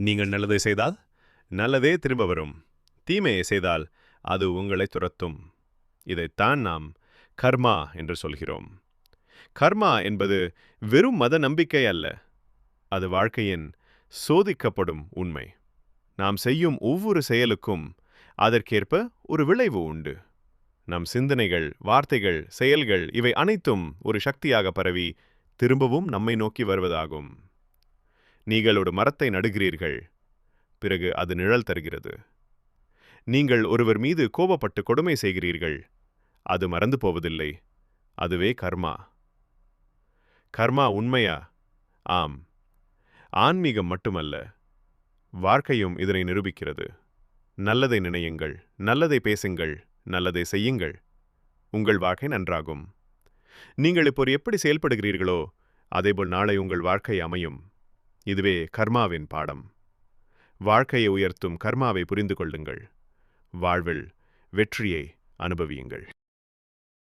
நீங்கள் நல்லதை செய்தால் நல்லதே திரும்ப வரும். தீமையை செய்தால் அது உங்களை துரத்தும். இதைத்தான் நாம் கர்மா என்று சொல்கிறோம். கர்மா என்பது வெறும் மத நம்பிக்கை அல்ல. அது வாழ்க்கையின் சோதிக்கப்படும் உண்மை. நாம் செய்யும் ஒவ்வொரு செயலுக்கும் அதற்கேற்ப ஒரு விளைவு உண்டு. நம் சிந்தனைகள் வார்த்தைகள் செயல்கள் இவை அனைத்தும் ஒரு சக்தியாக பரவி திரும்பவும் நம்மை நோக்கி வருவதாகும். நீங்கள் ஒரு மரத்தை நடுகிறீர்கள். பிறகு அது நிழல் தருகிறது. நீங்கள் ஒருவர் மீது கோபப்பட்டு கொடுமை செய்கிறீர்கள். அது மறந்து போவதில்லை. அதுவே கர்மா. கர்மா உண்மையா? ஆம். ஆன்மீகம் மட்டுமல்ல. வாழ்க்கையும் இதனை நிரூபிக்கிறது. நல்லதை நினையுங்கள். நல்லதை பேசுங்கள். நல்லதை செய்யுங்கள். உங்கள் வாழ்க்கை நன்றாகும். நீங்கள் இப்போது எப்படி செயல்படுகிறீர்களோ அதேபோல் நாளை உங்கள் வாழ்க்கை அமையும். இதுவே கர்மாவின் பாடம். வாழ்க்கையை உயர்த்தும் கர்மாவை புரிந்து கொள்ளுங்கள் வாழ்வில் வெற்றியை அனுபவியுங்கள்.